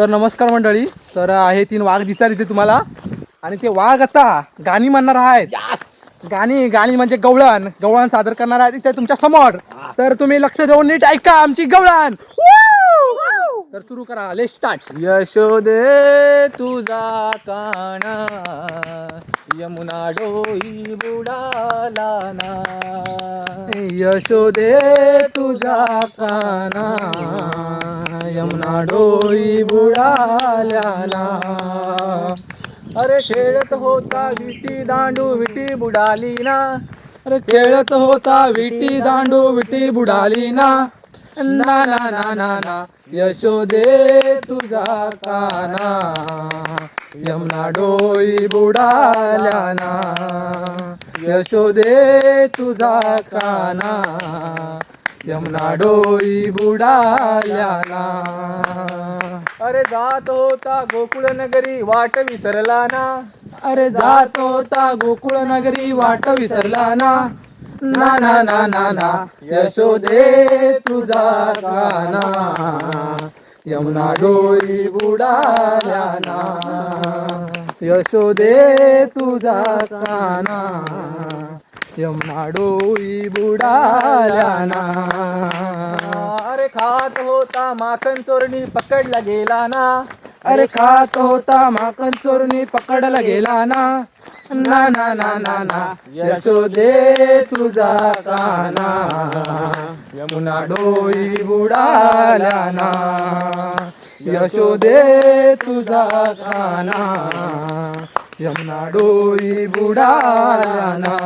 तर नमस्कार मंडळी. तर आहे तीन वाघ दिसतात इथे तुम्हाला. आणि ते वाघ आता गाणी म्हणणार आहेत. गाणी गाणी म्हणजे गवळण. गवळण सादर करणार आहेत इथे तुमच्यासमोर. तर तुम्ही लक्ष देऊन नीट ऐका आमची गवळण! तर सुरू करा. ले स्टार्ट यशोदे तुझा काना. यमुना डोई बुडाला ना. यशोदे तुझा काना. यमुना डोई बुडाल्याला. अरे खेळत होता विटी दांडू विटी बुडाली ना अरे खेळत होता विटी दांडू विटी बुडाली ना ना ना ना ना ना यशोदे तुझा काना. यमुना डोई बुडाल्या ना यशोदे तुझा काना. यमुना डोई बुडाल्या ना अरे जात होता गोकुळ नगरी वाट विसरला ना अरे जात होता गोकुळ नगरी वाट विसरला ना ना ना ना ना ना यशोदे तुझा काना. यमुना डोई बुडाल्या ना यशोदे तुझा काना. यमुना डोई बुडाल्या ना खात होता माखन चोरणी पकडला गेला ना. अरे खात होता माकन चोरणी पकडला गेला ना. ना ना ना ना ना. यशोदे तुझा काना. यमुना डोई बुडाला ना. यशोदे तुझा काना. यमुना डोई बुडाला ना.